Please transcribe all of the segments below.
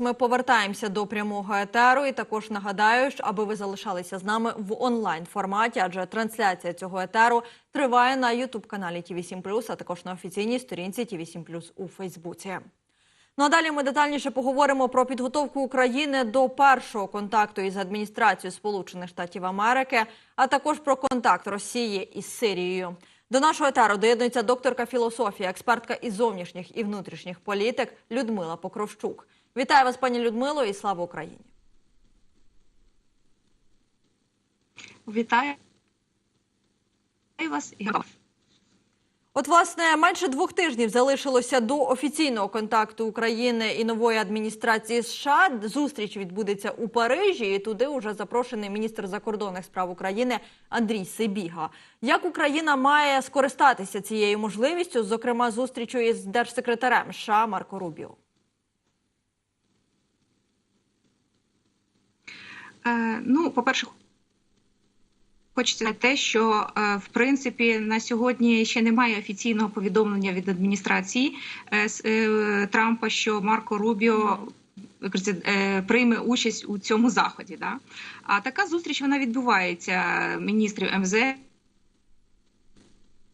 Ми повертаємося до прямого етеру і також нагадаю, аби ви залишалися з нами в онлайн форматі, адже трансляція цього етеру триває на ютуб каналі ТІВІ 7 а також на офіційній сторінці ТІВІ 7 у Фейсбуці. Ну а далі ми детальніше поговоримо про підготовку України до першого контакту із адміністрацією Сполучених Штатів Америки, а також про контакт Росії із Сирією. До нашого етеру доєднується докторка філософії, експертка із зовнішніх і внутрішніх політик Людмила Покровщук. Вітаю вас, пані Людмило, і слава Україні! Вітаю вас От, власне, менше двох тижнів залишилося до офіційного контакту України і нової адміністрації США. Зустріч відбудеться у Парижі, і туди вже запрошений міністр закордонних справ України Андрій Сибіга. Як Україна має скористатися цією можливістю, зокрема зустрічю із держсекретарем США Марко Рубіо? Ну, по перше, Хочеться те, що е, в принципі на сьогодні ще немає офіційного повідомлення від адміністрації е, Трампа, що Марко Рубіо прийме участь у цьому заході. Да? А така зустріч вона відбувається міністрів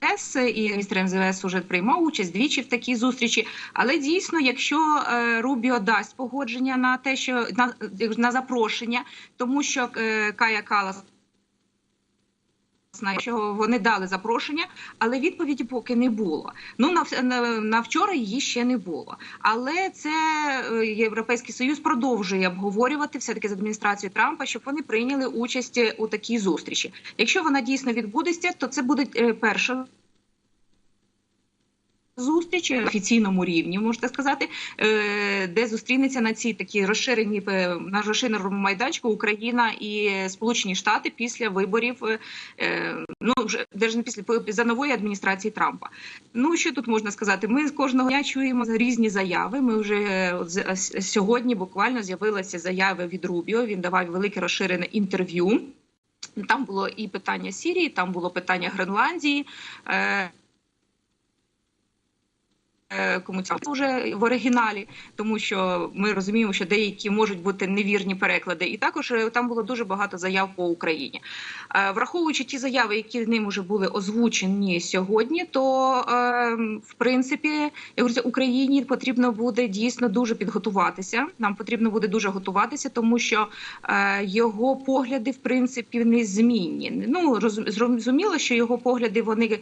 МЗС. І міністр МЗС вже приймав участь двічі в такій зустрічі. Але дійсно, якщо Рубіо дасть погодження на те, що на, на запрошення, тому що Кая Калас що вони дали запрошення, але відповіді поки не було. Ну на, на, на вчора її ще не було. Але це Європейський Союз продовжує обговорювати все таки з адміністрацією Трампа, щоб вони прийняли участь у такій зустрічі. Якщо вона дійсно відбудеться, то це буде перша. Зустріч на офіційному рівні можна сказати, де зустрінеться на цій такі розширені на розширеному майданчику Україна і Сполучені Штати після виборів. Ну вже навіть після за нової адміністрації Трампа. Ну що тут можна сказати? Ми з кожного дня чуємо різні заяви. Ми вже сьогодні буквально з'явилися заяви від Рубіо. Він давав велике розширене інтерв'ю. Там було і питання Сірії, там було питання Гренландії. Кому це вже в оригіналі, тому що ми розуміємо, що деякі можуть бути невірні переклади, і також там було дуже багато заяв по Україні. Враховуючи ті заяви, які ним вже були озвучені сьогодні, то в принципі я говорю, Україні потрібно буде дійсно дуже підготуватися. Нам потрібно буде дуже готуватися, тому що його погляди в принципі не змінні. Ну зрозуміло, що його погляди вони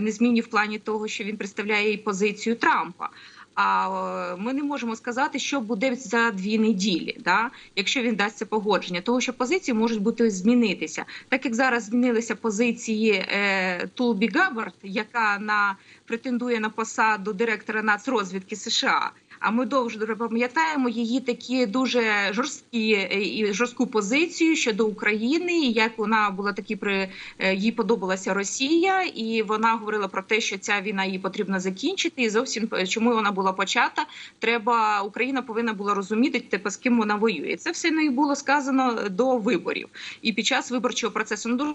не змінні в плані того, що він представляє позицію. Трампа. А ми не можемо сказати, що буде за дві неділі, да, якщо він дасть це погодження, того що позиції можуть бути змінитися, так як зараз змінилися позиції е, Тулбі Габбард, яка на претендує на посаду директора нацрозвідки США. А ми довго пам'ятаємо її такі дуже жорсткі і жорстку позицію щодо України. Як вона була такі при їй подобалася Росія, і вона говорила про те, що ця війна її потрібно закінчити. І зовсім чому вона була почата, треба Україна повинна була розуміти типу, з ким вона воює. Це все не було сказано до виборів і під час виборчого процесу. Ну дуже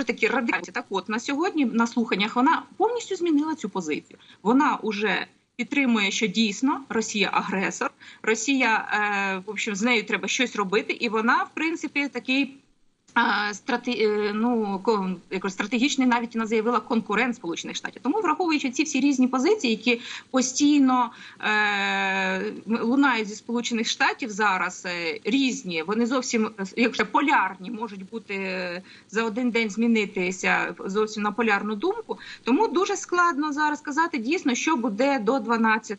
Дуже такі радикальні. Так, от на сьогодні на слуханнях вона повністю змінила цю позицію. Вона вже підтримує, що дійсно Росія агресор, Росія е, в общем, з нею треба щось робити, і вона, в принципі, такий. Страти... ну, якось стратегічний навіть вона заявила конкурент Сполучених Штатів. Тому враховуючи ці всі різні позиції, які постійно е... лунають зі сполучених штатів зараз е... різні, вони зовсім якщо полярні, можуть бути за один день змінитися зовсім на полярну думку. Тому дуже складно зараз сказати дійсно, що буде до 12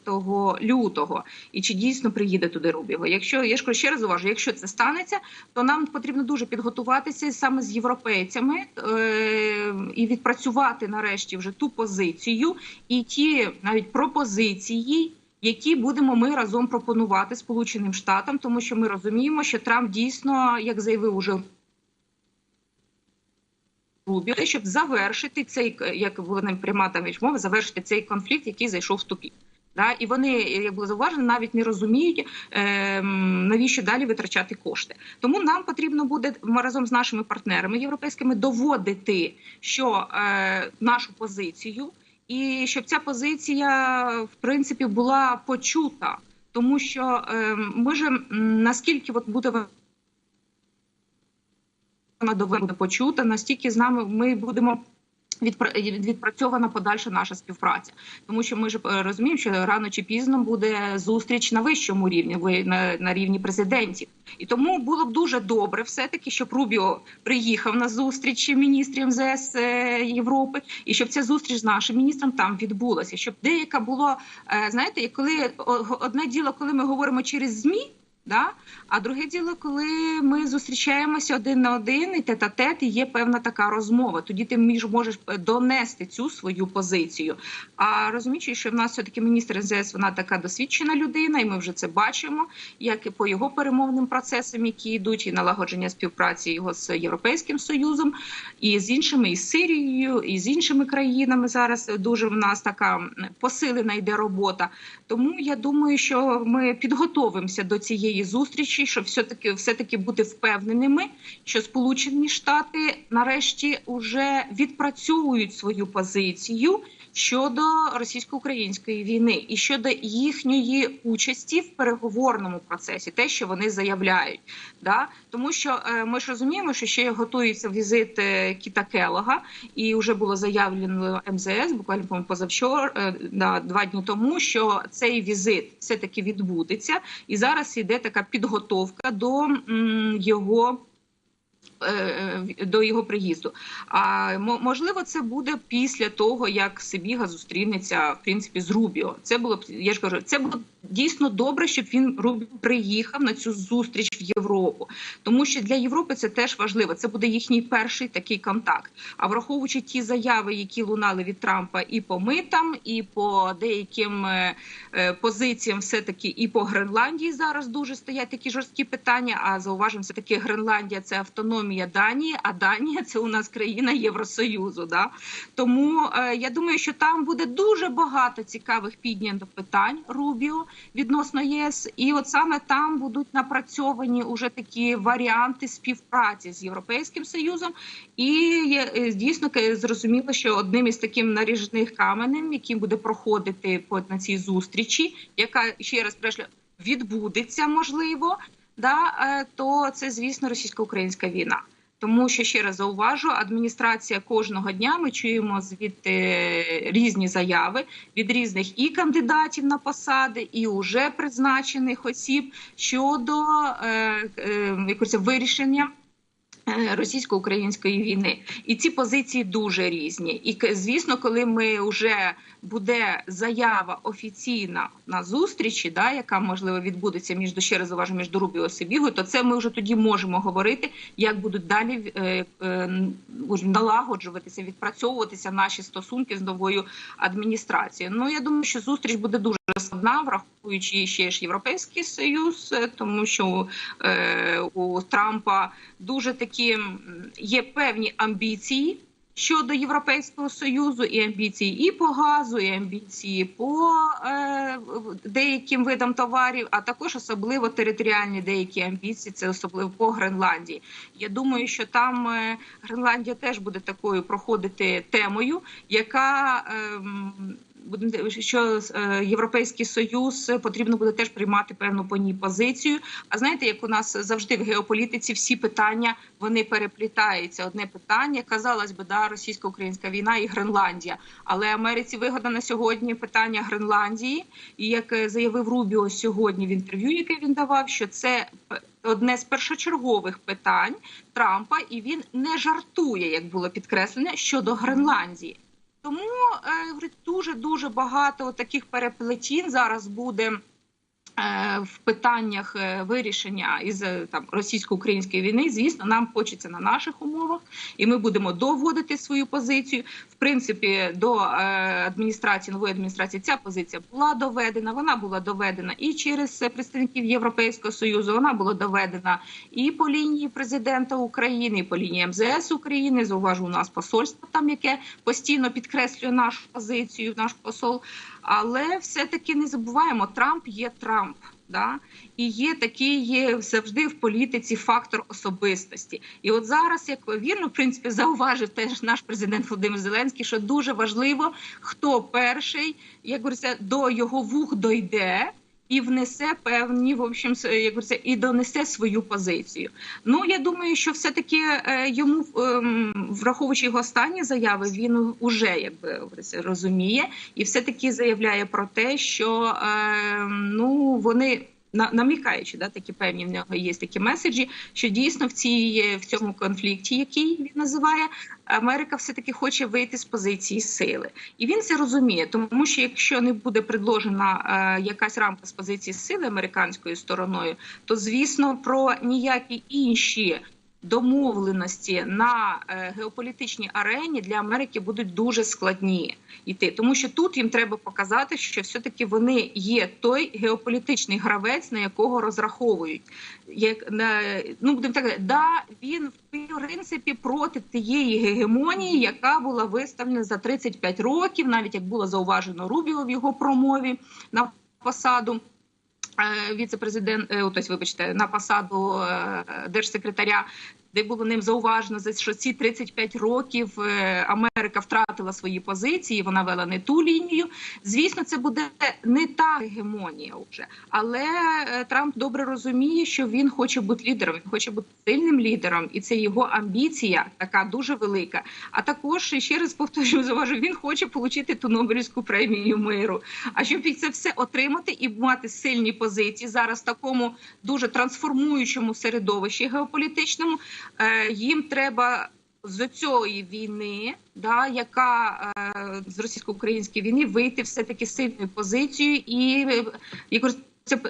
лютого, і чи дійсно приїде туди Рубіго. Якщо я ж ще раз уважу, якщо це станеться, то нам потрібно дуже підготувати саме з європейцями е, і відпрацювати нарешті вже ту позицію і ті навіть пропозиції. Які будемо ми разом пропонувати Сполученим Штатам, тому що ми розуміємо, що Трамп дійсно, як заявив уже Рубіо, щоб завершити цей, як була пряма там мова, завершити цей конфлікт, який зайшов в тупік. Да, і вони, як було зауважено, навіть не розуміють, е, навіщо далі витрачати кошти. Тому нам потрібно буде разом з нашими партнерами європейськими доводити, що е, нашу позицію. і щоб ця позиція в принципі була почута, тому що е, ми ж наскільки от буде вона доведена почута, настільки з нами ми будемо. Відпра- Відпрацьована подальша наша співпраця, тому що ми ж е, розуміємо, що рано чи пізно буде зустріч на вищому рівні, на, на рівні президентів. І тому було б дуже добре, все таки, щоб Рубіо приїхав на зустріч міністрів МЗС е, Європи, і щоб ця зустріч з нашим міністром там відбулася. Щоб деяка було е, знаєте, коли одне діло, коли ми говоримо через змі. Да? А друге діло, коли ми зустрічаємося один на один, і тет-а-тет, і є певна така розмова. Тоді ти між можеш е, донести цю свою позицію. А розуміючи, що в нас все таки міністр МЗС, вона така досвідчена людина, і ми вже це бачимо, як і по його перемовним процесам, які йдуть, і налагодження співпраці його з Європейським Союзом, і з іншими, і з Сирією, і з іншими країнами зараз дуже в нас така посилена йде робота. Тому я думаю, що ми підготовимося до цієї зустрічі, щоб все таки все таки бути впевненими, що Сполучені Штати нарешті вже відпрацьовують свою позицію щодо російсько-української війни і щодо їхньої участі в переговорному процесі, те, що вони заявляють, да тому що е, ми ж розуміємо, що ще готується візит Кіта Келога, і вже було заявлено МЗС, буквально позавчора е, да, два дні тому, що цей візит все таки відбудеться, і зараз іде така підготовка до м, його. Е, До його приїзду, а можливо, це буде після того, як Сибіга зустрінеться в принципі з Рубіо. Це було я ж кажу, це було дійсно добре, щоб він Рубіо приїхав на цю зустріч в Європу, тому що для Європи це теж важливо. Це буде їхній перший такий контакт. А враховуючи ті заяви, які лунали від Трампа і по митам, і по деяким е, е, позиціям, все таки і по Гренландії зараз дуже стоять такі жорсткі питання. А зауважимо, все таки Гренландія це автономія Данії, а Данія це у нас країна Євросоюзу. Да? Тому е, я думаю, що там буде дуже багато цікавих піднятих питань Рубіо відносно ЄС, і от саме там будуть напрацьовані уже такі варіанти співпраці з Європейським Союзом. І е, дійсно зрозуміло, що одним із таких наріжних каменем, яким буде проходити по на цій зустрічі, яка ще раз перешлю, відбудеться можливо, да, е, то це звісно російсько-українська війна. Тому що ще раз зауважу, адміністрація кожного дня ми чуємо звідти різні заяви від різних і кандидатів на посади, і уже призначених осіб щодо е, е, вирішення. е, Російсько-української війни, і ці позиції дуже різні. І звісно, коли ми вже буде заява офіційна на зустрічі, да, яка можливо відбудеться між ще раз уважу, між Рубіо і Сибігою, то це ми вже тоді можемо говорити, як будуть далі е, е, налагоджуватися, відпрацьовуватися наші стосунки з новою адміністрацією. Ну я думаю, що зустріч буде дуже складна, враховуючи ще ж європейський союз, е, тому що е, у Трампа дуже такі є певні амбіції. Щодо Європейського союзу і амбіції і по газу, і амбіції по е, деяким видам товарів, а також особливо територіальні деякі амбіції, це особливо по Гренландії. Я думаю, що там е, Гренландія теж буде такою проходити темою, яка ем, будемо що е, європейський союз потрібно буде теж приймати певну по ній позицію. А знаєте, як у нас завжди в геополітиці всі питання вони переплітаються. Одне питання казалось би, да, російсько-українська війна і Гренландія. Але Америці вигода на сьогодні питання Гренландії. І як е, заявив Рубіо сьогодні в інтерв'ю, яке він давав, що це одне з першочергових питань Трампа, і він не жартує, як було підкреслено, щодо Гренландії. Тому е, дуже дуже багато таких переплетін зараз буде. Е, В питаннях е, вирішення із е, там російсько-української війни, звісно, нам хочеться на наших умовах, і ми будемо доводити свою позицію. В принципі, до адміністрації нової адміністрації ця позиція була доведена. Вона була доведена і через представників Європейського союзу. Вона була доведена і по лінії президента України, і по лінії МЗС України. Зауважу, у нас посольство там, яке постійно підкреслює нашу позицію, наш посол. Але все-таки не забуваємо, Трамп є Трамп. Да? І є такий є завжди в політиці фактор особистості. І от зараз, як вірно, в принципі, зауважив теж наш президент Володимир Зеленський, що дуже важливо, хто перший, як говориться, до його вух дойде. І внесе певні, в общем, як говориться, і донесе свою позицію. Ну я думаю, що все таки йому ем, враховуючи його останні заяви, він уже якби розуміє і все таки заявляє про те, що ем, ну вони. На- Намікаючи, да, такі певні в нього є такі меседжі, що дійсно в цій в цьому конфлікті, який він називає, Америка все таки хоче вийти з позиції сили, і він це розуміє, тому що якщо не буде предложена е, якась рамка з позиції сили американською стороною, то звісно про ніякі інші домовленості на е, геополітичній арені для Америки будуть дуже складні йти, тому що тут їм треба показати, що все таки вони є той геополітичний гравець, на якого розраховують. Як на ну будемо так, да він в принципі проти тієї гегемонії, яка була виставлена за 35 років, навіть як було зауважено Рубіо в його промові на посаду. Віце-президент, е, тобто, вибачте, на посаду е, держсекретаря, де було ним зауважено, за що ці 35 років е, Америка втратила свої позиції, вона вела не ту лінію. Звісно, це буде не та гегемонія вже, але е, Трамп добре розуміє, що він хоче бути лідером, він хоче бути сильним лідером, і це його амбіція, така дуже велика. А також ще раз повторюю, заважу, він хоче отримати ту Нобелівську премію миру. А щоб це все отримати і мати сильні позиції зараз в такому дуже трансформуючому середовищі геополітичному, їм треба. З цієї війни, да, яка е, з російсько-української війни вийти все таки сильною позицією і е, якось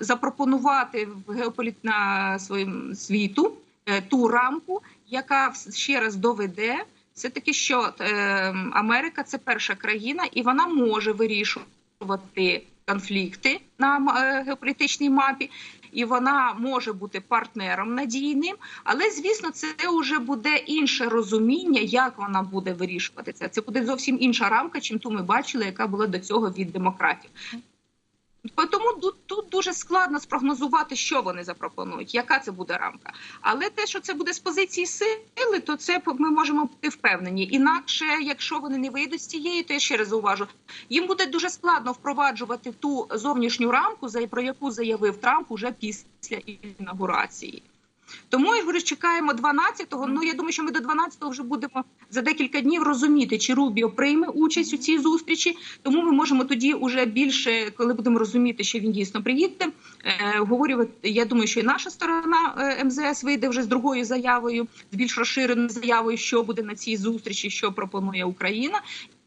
запропонувати в геополіт на своїм світу е, ту рамку, яка ще раз доведе все таки, що е, Америка це перша країна, і вона може вирішувати конфлікти на е, геополітичній мапі. І вона може бути партнером надійним, але звісно, це вже буде інше розуміння, як вона буде вирішувати це. Це буде зовсім інша рамка, чим ту ми бачили, яка була до цього від демократів. Тому тут, тут дуже складно спрогнозувати, що вони запропонують, яка це буде рамка. Але те, що це буде з позиції сили, то це ми можемо бути впевнені. Інакше, якщо вони не вийдуть з цієї, то я ще раз зауважу, їм буде дуже складно впроваджувати ту зовнішню рамку, про яку заявив Трамп уже після інаугурації. Тому я говорю, чекаємо 12-го. Ну я думаю, що ми до 12-го вже будемо за декілька днів розуміти, чи Рубіо прийме участь у цій зустрічі. Тому ми можемо тоді уже більше, коли будемо розуміти, що він дійсно приїде, е, говорювати. Я думаю, що і наша сторона е, МЗС вийде вже з другою заявою, з більш розширеною заявою, що буде на цій зустрічі, що пропонує Україна.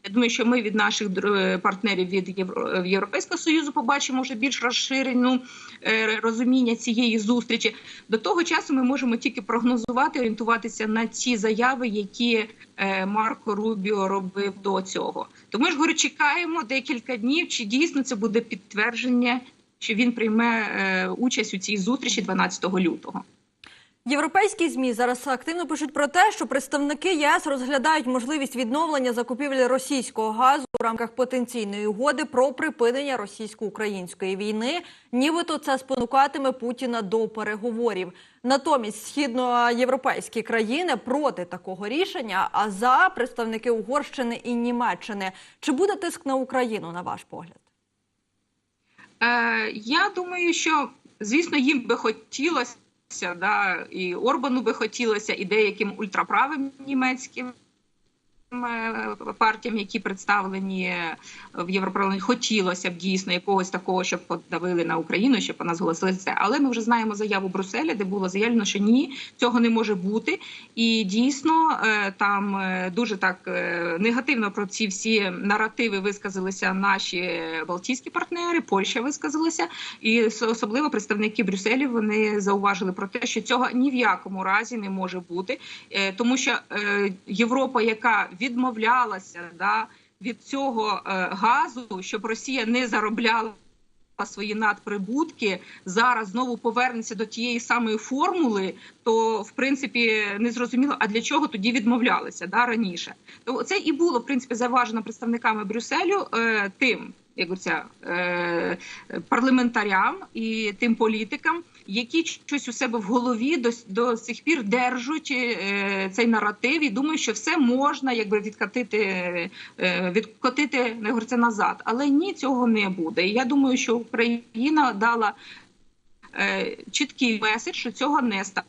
Я думаю, що ми від наших др- партнерів від Євро- Європейського союзу побачимо вже більш розширену е, розуміння цієї зустрічі. До того часу ми можемо тільки прогнозувати, орієнтуватися на ті заяви, які е, Марко Рубіо робив до цього. Тому ж говорю, чекаємо декілька днів, чи дійсно це буде підтвердження, що він прийме е, участь у цій зустрічі 12 лютого. Європейські змі зараз активно пишуть про те, що представники ЄС розглядають можливість відновлення закупівлі російського газу у рамках потенційної угоди про припинення російсько-української війни. Нібито це спонукатиме Путіна до переговорів. Натомість східноєвропейські країни проти такого рішення, а за представники Угорщини і Німеччини. Чи буде тиск на Україну на ваш погляд? Е, я думаю, що звісно їм би хотілося, да, і Орбану би хотілося, і деяким ультраправим німецьким партіям, які представлені в Європарламенті, хотілося б дійсно якогось такого, щоб подавили на Україну, щоб вона зголосила це. Але ми вже знаємо заяву Брюсселя, де було заявлено, що ні, цього не може бути. І дійсно е, там е, дуже так е, негативно про ці всі наративи висказалися наші балтійські партнери. Польща висказалася, і особливо представники Брюсселю вони зауважили про те, що цього ні в якому разі не може бути, Е, тому що е, Європа, яка відмовлялася да, від цього е, газу, щоб Росія не заробляла. Свої надприбутки зараз знову повернеться до тієї самої формули, то в принципі не зрозуміло, а для чого тоді відмовлялися да раніше. То це і було в принципі заважено представниками Брюсселю е, тим, як говориться, е, парламентарям і тим політикам, які щось у себе в голові до, до сих пір держуть е, цей наратив і думають, що все можна якби відкатити, е, відкотити не говориться назад. Але ні, цього не буде. І я думаю, що Україна дала е, чіткий меседж, що цього не стане.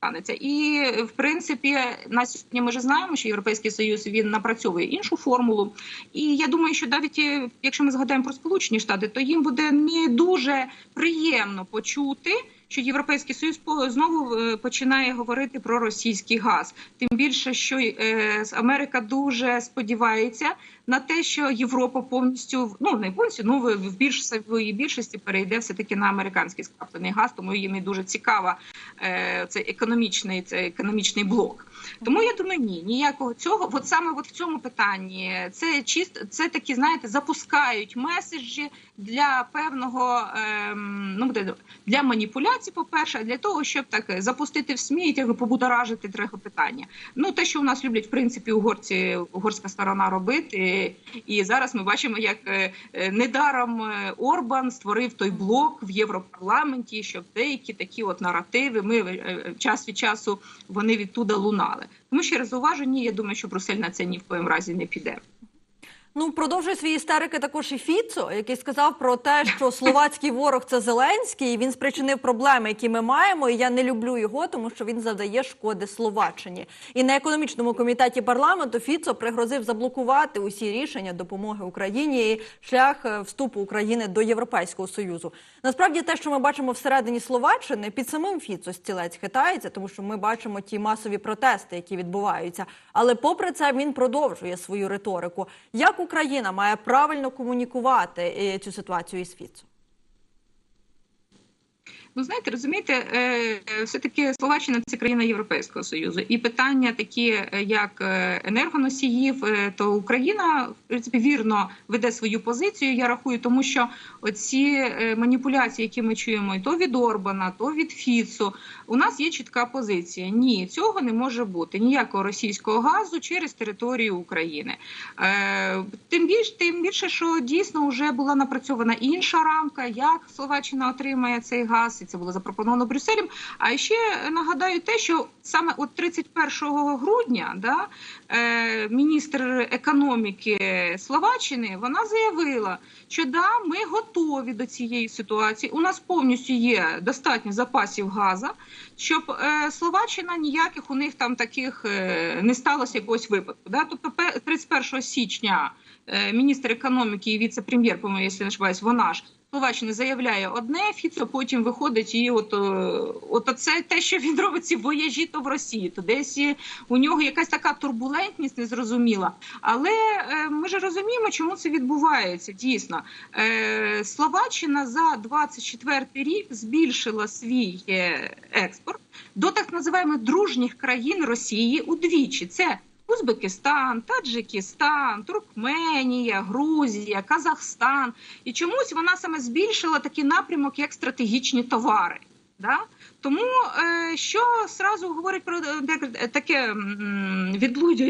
Станеться. І в принципі, на сьогодні ми вже знаємо, що Європейський Союз він напрацьовує іншу формулу. І я думаю, що навіть е, якщо ми згадаємо про Сполучені Штати, то їм буде не дуже приємно почути. Що європейський союз знову е, починає говорити про російський газ, тим більше, що е, Америка дуже сподівається на те, що Європа повністю ну не повністю, ну в більш своїй більшості перейде все таки на американський скраплений газ, тому їм і дуже цікава е, цей економічний цей економічний блок. Тому я думаю, ні, ніякого цього. От саме от в цьому питанні це чисто це такі, знаєте, запускають меседжі для певного ем, ну для маніпуляцій, по перше, для того, щоб так запустити в СМІ і побудоражити трохи питання. Ну те, що у нас люблять в принципі угорці, угорська сторона робити, і зараз ми бачимо, як е, е, недаром е, Орбан створив той блок в Європарламенті, щоб деякі такі от наративи ми час від часу вони відтуда лунали. Тому ще раз уважені, я думаю, що Брюссель на це ні в коєму разі не піде. Ну, продовжує свої істерики також і Фіцо, який сказав про те, що словацький ворог це Зеленський. і Він спричинив проблеми, які ми маємо. І я не люблю його, тому що він завдає шкоди Словаччині. І на економічному комітеті парламенту Фіцо пригрозив заблокувати усі рішення допомоги Україні і шлях е, вступу України до Європейського союзу. Насправді, те, що ми бачимо всередині Словаччини, під самим Фіцо стілець хитається, тому що ми бачимо ті масові протести, які відбуваються. Але попри це він продовжує свою риторику. Як Україна має правильно комунікувати е, цю ситуацію із Фіцо? Ну, знаєте, розумієте, е, все-таки Словаччина це країна Європейського Союзу, і питання такі, е, як е, енергоносіїв, е, то Україна в принципі вірно веде свою позицію. Я рахую, тому що оці е, маніпуляції, які ми чуємо, і то від Орбана, то від Фіцу, у нас є чітка позиція. Ні, цього не може бути ніякого російського газу через територію України. Е, Тим більше, тим більше, що дійсно вже була напрацьована інша рамка, як Словаччина отримає цей газ, це було запропоновано Брюсселем. А ще нагадаю те, що саме от 31 грудня да, е, міністр економіки Словаччини вона заявила, що да, ми готові до цієї ситуації. У нас повністю є достатньо запасів газу, щоб е, Словаччина ніяких у них там таких е, не сталося якогось випадку. Да? Тобто, пе- 31 січня е, міністр економіки і віце-прем'єр, по-моєму, якщо не ошибаюсь, вона ж Словаччина заявляє одне, Фіцо потім виходить і от, е, от це те, що він робить ці вояжі, то в Росії, то десь у нього якась така турбулентність незрозуміла. Але е, ми ж розуміємо, чому це відбувається. Дійсно, е, Словаччина за 24 рік збільшила свій експорт до так називаємо дружніх країн Росії удвічі. Це Узбекистан, Таджикистан, Туркменія, Грузія, Казахстан. І чомусь вона саме збільшила такий напрямок, як стратегічні товари. Да? Тому е, що сразу говорить про е, де- таке м,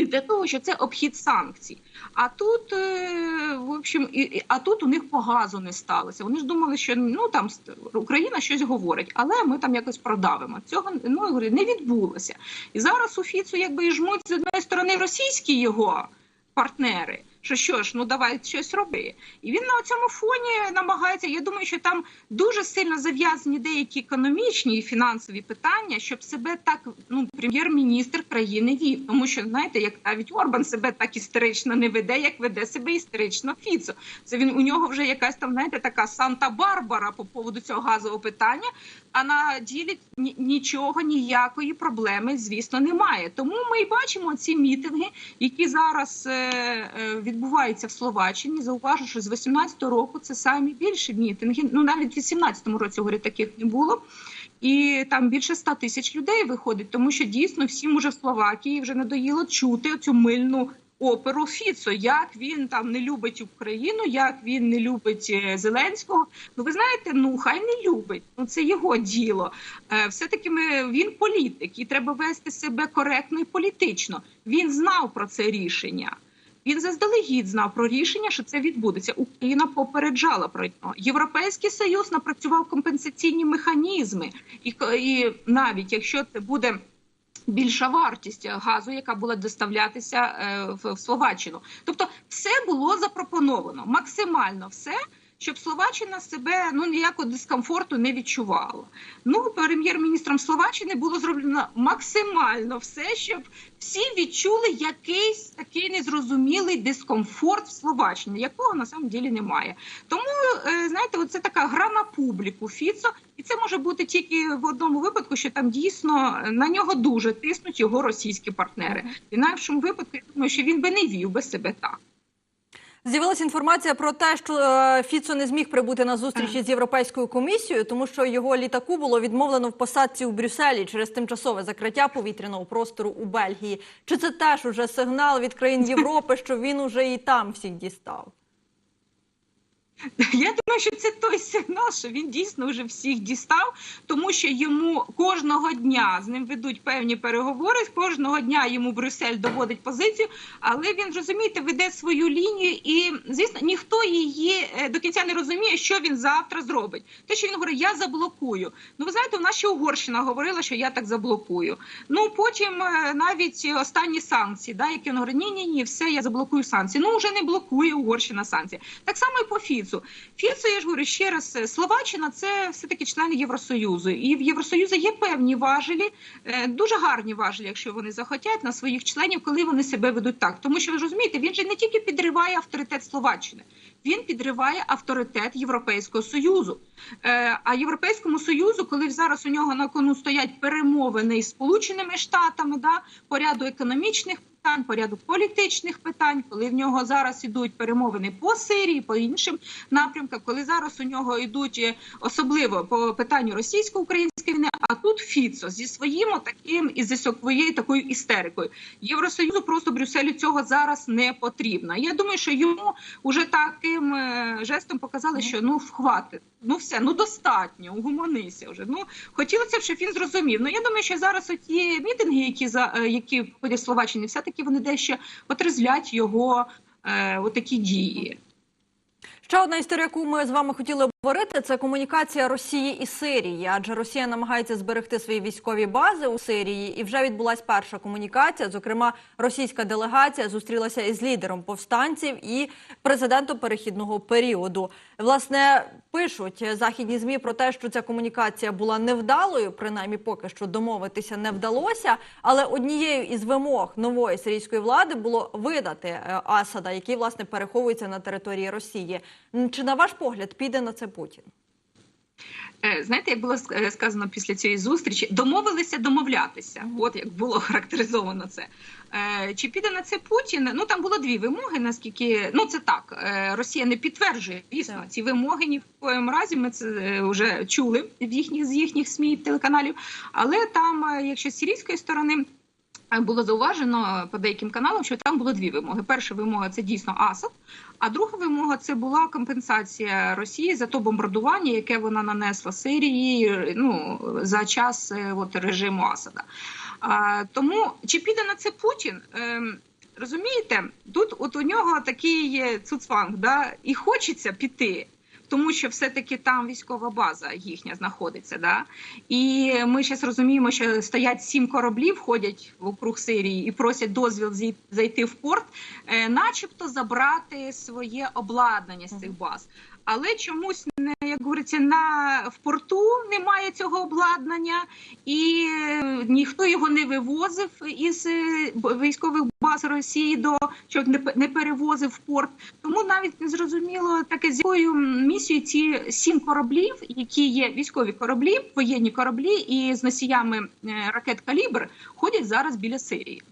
для того, що це обхід санкцій. А тут, е, в общем, і, а тут у них по газу не сталося. Вони ж думали, що ну там Україна щось говорить, але ми там якось продавимо. Цього ну не відбулося. І зараз у Фіцу якби і жмуть з одної сторони російські його партнери. Що що ж, ну давай щось роби. І він на цьому фоні намагається. Я думаю, що там дуже сильно зав'язані деякі економічні і фінансові питання, щоб себе так ну прем'єр-міністр країни вів. Тому що знаєте, як навіть Орбан себе так істерично не веде, як веде себе істерично Фіцо. Це він у нього вже якась там, знаєте, така Санта-Барбара по поводу цього газового питання. А на ділі ні- нічого, ніякої проблеми, звісно, немає. Тому ми й бачимо ці мітинги, які зараз е, е, відбуваються в Словаччині. Зауважу, що з 18-го року це самі більші мітинги. Ну навіть в 18-му році говорю, таких не було. І там більше 100 тисяч людей виходить, тому що дійсно всім уже в Словакії вже надоїло чути цю мильну оперу Фіцо, як він там не любить Україну, як він не любить е, Зеленського. Ну ви знаєте, ну хай не любить. Ну це його діло. Е, Все-таки ми він політик, і треба вести себе коректно і політично. Він знав про це рішення. Він заздалегідь знав про рішення, що це відбудеться. Україна попереджала про нього. Європейський союз напрацював компенсаційні механізми, і, і навіть якщо це буде. Більша вартість газу, яка була доставлятися е, в, в Словаччину, тобто все було запропоновано. Максимально все, щоб Словаччина себе ну ніякого дискомфорту не відчувала. Ну прем'єр-міністром Словаччини було зроблено максимально все, щоб всі відчули якийсь такий незрозумілий дискомфорт в Словаччині, якого на самом ділі немає. Тому е, знаєте, оце така гра на публіку Фіцо, і це може бути тільки в одному випадку, що там дійсно на нього дуже тиснуть його російські партнери. В інакшому випадку я думаю, що він би не вів би себе так. З'явилася інформація про те, що е, Фіцо не зміг прибути на зустрічі з Європейською комісією, тому що його літаку було відмовлено в посадці у Брюсселі через тимчасове закриття повітряного простору у Бельгії. Чи це теж уже сигнал від країн Європи, що він уже і там всіх дістав? Я думаю, що це той сигнал, що він дійсно вже всіх дістав, тому що йому кожного дня з ним ведуть певні переговори. Кожного дня йому Брюссель доводить позицію, але він розумієте, веде свою лінію, і звісно, ніхто її е, до кінця не розуміє, що він завтра зробить. Те, що він говорить, я заблокую. Ну, ви знаєте, у нас ще Угорщина говорила, що я так заблокую. Ну потім е, навіть останні санкції, да, які він говорить, ні, ні, ні, все, я заблокую санкції. Ну вже не блокує Угорщина санкції. Так само і по Фіцу. Фіцо, я ж говорю ще раз, е, Словаччина це все таки члени Євросоюзу, і в Євросоюзу є певні важелі, е, дуже гарні важелі, якщо вони захотять на своїх членів, коли вони себе ведуть так. Тому що ви ж розумієте, він же не тільки підриває авторитет Словаччини, він підриває авторитет Європейського союзу. Е, А Європейському союзу, коли зараз у нього на кону стоять перемовини із Сполученими Штатами, да по ряду економічних питань, по ряду політичних питань, коли в нього зараз ідуть перемовини по Сирії, по іншим напрямкам, коли зараз у нього йдуть е, особливо по питанню російсько-української війни, а тут Фіцо зі своїм таким і зі своєю такою істерикою. Євросоюзу просто Брюсселю цього зараз не потрібно. Я думаю, що йому вже таким е, жестом показали, що ну хватить. Ну все, ну достатньо, угомонися вже. Ну хотілося б, щоб він зрозумів. Ну я думаю, що зараз оті мітинги, які за е, які в Словаччині, все таки вони дещо отрезвлять його е, отакі дії. Ще одна історія, яку ми з вами хотіли обговорити, це комунікація Росії і Сирії. Адже Росія намагається зберегти свої військові бази у Сирії, і вже відбулася перша комунікація. Зокрема, російська делегація зустрілася із лідером повстанців і президентом перехідного періоду. Власне, пишуть західні змі про те, що ця комунікація була невдалою, принаймні поки що домовитися не вдалося. Але однією із вимог нової сирійської влади було видати е, Асада, який власне переховується на території Росії. Чи на ваш погляд піде на це Путін? Е, Знаєте, як було е, сказано після цієї зустрічі, домовилися домовлятися. От як було характеризовано це. Е, Чи піде на це Путін? Ну там було дві вимоги. Наскільки ну це так, Росія не підтверджує дійсно ці вимоги ні в коєму разі. Ми це вже чули в їхніх з їхніх СМІ телеканалів. Але там, якщо з сирійської сторони. Е, Було зауважено по деяким каналам, що там було дві вимоги. Перша вимога це дійсно Асад, а друга вимога це була компенсація Росії за то бомбардування, яке вона нанесла Сирії ну за час е, от режиму Асада. А, тому чи піде на це Путін? Ем, розумієте, тут от у нього такий цуцванг, да, і хочеться піти. Тому що все-таки там військова база їхня знаходиться, да і ми зараз розуміємо, що стоять сім кораблів, ходять вокруг Сирії і просять дозвіл зайти в порт, е, начебто забрати своє обладнання з цих баз. Але чомусь не як говориться, на в порту немає цього обладнання, і е, ніхто його не вивозив із е, військових баз Росії до не не перевозив в порт. Тому навіть не зрозуміло таке з якою місією ці сім кораблів, які є військові кораблі, воєнні кораблі, і з носіями е, ракет калібр ходять зараз біля Сирії.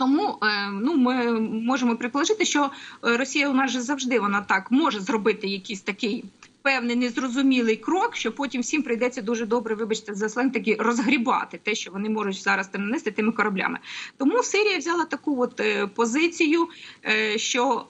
Тому е, ну ми можемо предположити, що е, Росія у нас же завжди вона так може зробити якийсь такий певний незрозумілий крок, що потім всім прийдеться дуже добре, вибачте, за сленг таки розгрібати те, що вони можуть зараз там нанести тими кораблями. Тому Сирія взяла таку от е, позицію, що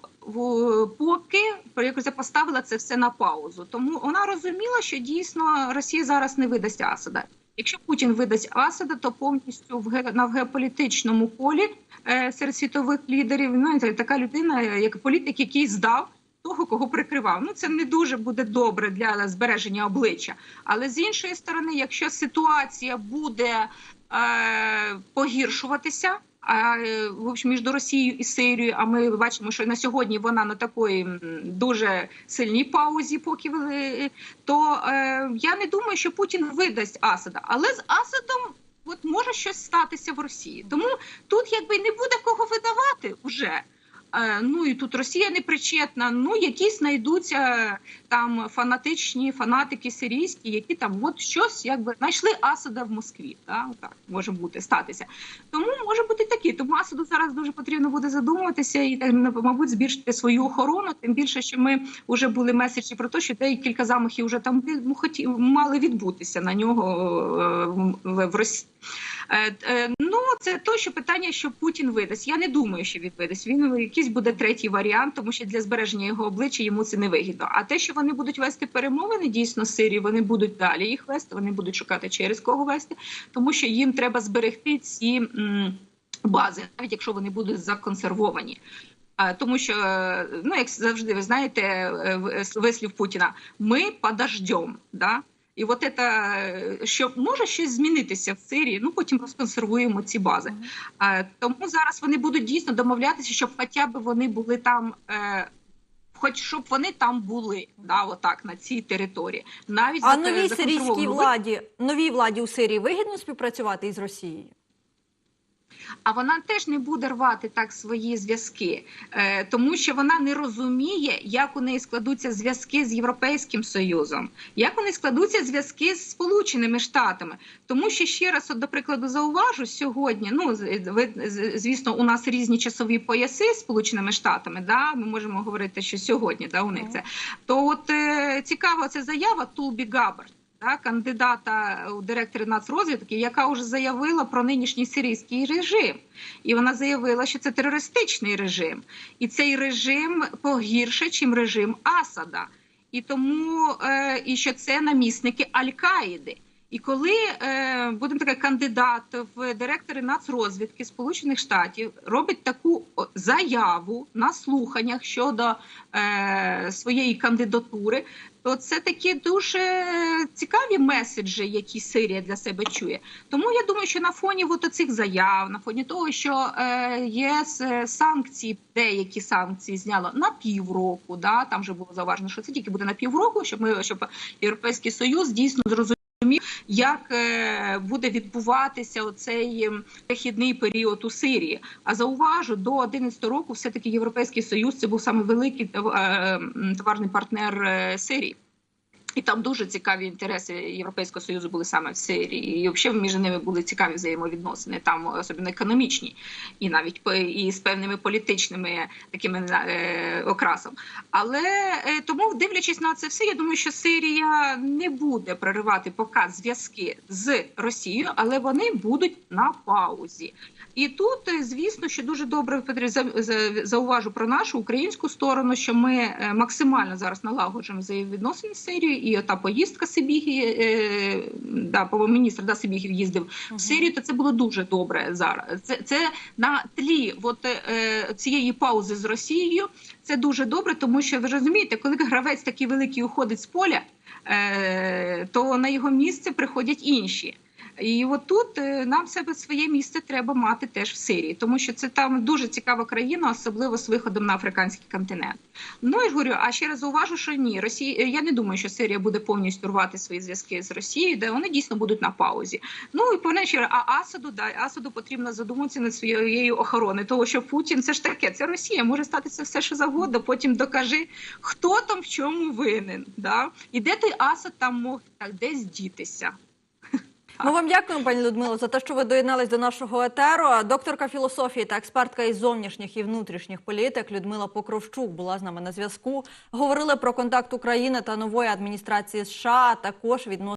поки якось поставила це все на паузу. Тому вона розуміла, що дійсно Росія зараз не видасть Асада. Якщо Путін видасть Асада, то повністю в ге- на геополітичному полі е, серед світових лідерів ну, така людина, е, як політик, який здав. Того, кого прикривав, ну це не дуже буде добре для збереження обличчя. Але з іншої сторони, якщо ситуація буде е, погіршуватися, в общем, між Росією і Сирією, а ми бачимо, що на сьогодні вона на такої дуже сильній паузі, поки ви то е, я не думаю, що Путін видасть Асада, але з Асадом. От може щось статися в Росії, тому тут якби не буде кого видавати вже. Е, Ну і тут Росія не причетна. Ну якісь знайдуться там фанатичні фанатики сирійські, які там от щось якби знайшли Асада в Москві. Так, так може бути статися. Тому може бути такі. Тому Асаду зараз дуже потрібно буде задумуватися і так, мабуть, збільшити свою охорону. Тим більше, що ми вже були меседжі про те, що декілька замахів вже там ну, хоті, мали відбутися на нього е, в Росії. Е, е, Ну, це то, що питання, що Путін видасть. Я не думаю, що він видасть. Він якийсь буде третій варіант, тому що для збереження його обличчя йому це не вигідно. А те, що вони будуть вести перемовини, дійсно Сирії, вони будуть далі їх вести. Вони будуть шукати через кого вести, тому що їм треба зберегти ці бази, навіть якщо вони будуть законсервовані. Тому що, е, ну як завжди, ви знаєте, вислів Путіна: ми подождем, да. І от це, е, що може щось змінитися в Сирії, ну потім розконсервуємо ці бази. Тому зараз вони будуть дійсно домовлятися, щоб хоча б вони були там. е, Хоч щоб вони там були, да, отак на цій території, навіть А за- новій сирійській владі, новій владі у Сирії вигідно співпрацювати із Росією? А вона теж не буде рвати так свої зв'язки, е, тому що вона не розуміє, як у неї складуться зв'язки з Європейським Союзом, як вони складуться зв'язки з Сполученими Штатами. Тому що ще раз, от, до прикладу, зауважу сьогодні. Ну з- ви звісно, у нас різні часові пояси з Сполученими Штатами. Да, ми можемо говорити, що сьогодні да у них це то, от е, цікава ця заява Тулбі Габард. Та, кандидата у директори нацрозвідки, яка вже заявила про нинішній сирійський режим, і вона заявила, що це терористичний режим, і цей режим погірше, чим режим Асада, і тому е, і що це намісники Аль-Каїди. І коли е, будемо таке кандидат в директори нацрозвідки Сполучених Штатів робить таку заяву на слуханнях щодо е, своєї кандидатури, то це такі дуже цікаві меседжі, які Сирія для себе чує. Тому я думаю, що на фоні от цих заяв, на фоні того, що е, єС санкції, деякі санкції зняло на півроку. Да, там вже було зауважено, що це тільки буде на півроку, щоб ми щоб Європейський Союз дійсно зрозумів. Як е, буде відбуватися оцей ем, перехідний період у Сирії? А зауважу, до 11 року все таки Європейський Союз це був саме великий е, товарний партнер е, Сирії. І там дуже цікаві інтереси Європейського союзу були саме в Сирії. І взагалі між ними були цікаві взаємовідносини, там особливо економічні, і навіть і з певними політичними такими е, окрасом. Але е, тому, дивлячись на це все, я думаю, що Сирія не буде проривати поки зв'язки з Росією, але вони будуть на паузі. І тут, е, звісно, що дуже добре зауважу про нашу українську сторону, що ми е, максимально зараз налагоджуємо взаємовідносини з Сирією, і ота поїздка Сибігі, е, да, міністр да, Сибігів їздив в Сирію, то це було дуже добре зараз. Це, це на тлі от, е, цієї паузи з Росією. Це дуже добре, тому що ви розумієте, коли гравець такий великий уходить з поля, е, то на його місце приходять інші. І от тут е, нам себе своє місце треба мати теж в Сирії, тому що це там дуже цікава країна, особливо з виходом на африканський континент. Ну і говорю, а ще раз зауважу, що ні, Росія. Я не думаю, що Сирія буде повністю рвати свої зв'язки з Росією, де вони дійсно будуть на паузі. Ну і повне а Асаду да Асаду потрібно задуматися над своєю охороною, того що Путін це ж таке, це Росія може статися все, що завгодно. Потім докажи, хто там в чому винен. Да? І де той Асад там мог так десь дітися. Ми вам дякуємо, пані Людмило, за те, що ви доєднались до нашого етеру. Докторка філософії та експертка із зовнішніх і внутрішніх політик Людмила Покровчук була з нами на зв'язку. Говорили про контакт України та нової адміністрації США, також відносно.